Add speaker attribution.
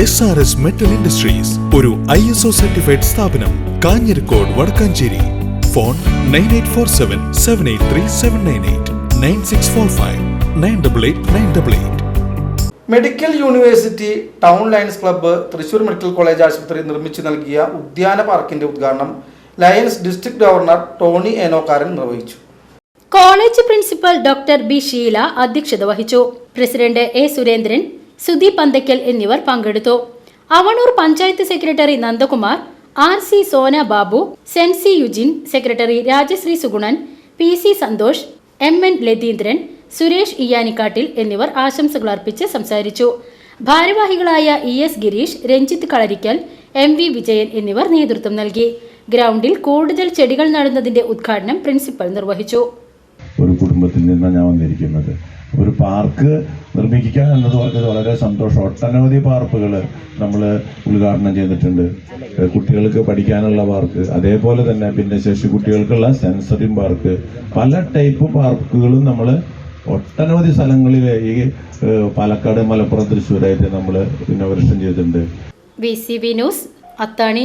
Speaker 1: S R S metal industries ഒരു I S O certified സ്ഥാപനം Kanjirakode Vadakkanchery. Phone nine eight four seven seven eight three seven nine eight nine six four five nine double eight nine double eight
Speaker 2: medical university town lions club Thrissur medical college ആശുപത്രി നിർമ്മിച്ചു നൽകിയ ഉദ്യാന പാർക്കിന്റെ ഉദ്ഘാടനം lions district governor Tony Enokkaran നിർവഹിച്ചു.
Speaker 3: College principal doctor B Sheela അധ്യക്ഷത വഹിച്ചു. President A Surendran Sudeep Panthakkal എന്നിവർ പങ്കെടുത്തു. Avanur panchayat secretary Nandakumar R C Sona Babu Sency Eugene secretary Rajashree Sugunan P C Santhosh M N Latheendran Suresh Iyanikkattil എന്നിവർ ആശംസകൾ അർപ്പിച്ച് സംസാരിച്ചു. ഭാരവാഹികളായ E S Gireesh Ranjith Kalarikkal M V Vijayan എന്നിവർ നേതൃത്വം നൽകി. ഗ്രൗണ്ടിൽ കൂടുതൽ ചെടികൾ നടുന്നതിന്റെ ഉദ്ഘാടനം പ്രിൻസിപ്പൽ നിർവഹിച്ചു.
Speaker 4: ഒരു കുടുംബത്തിൽ നിന്നാണ് ഞാൻ വന്നിരിക്കുന്നത്. ഒരു പാർക്ക് നിർമ്മിക്കുക എന്നത് പറഞ്ഞത് വളരെ സന്തോഷം. ഒട്ടനവധി പാർപ്പുകൾ നമ്മൾ ഉദ്ഘാടനം ചെയ്തിട്ടുണ്ട്. കുട്ടികൾക്ക് പഠിക്കാനുള്ള പാർക്ക് അതേപോലെ തന്നെ ഭിന്നശേഷി കുട്ടികൾക്കുള്ള സെൻസറി പാർക്ക് പല ടൈപ്പ് പാർക്കുകളും നമ്മൾ ഒട്ടനവധി സ്ഥലങ്ങളിൽ ഈ പാലക്കാട് മലപ്പുറം തൃശ്ശൂരായിട്ട് നമ്മൾ ഇന്നോവേഷൻ ചെയ്തിട്ടുണ്ട്.
Speaker 3: V C B news Athani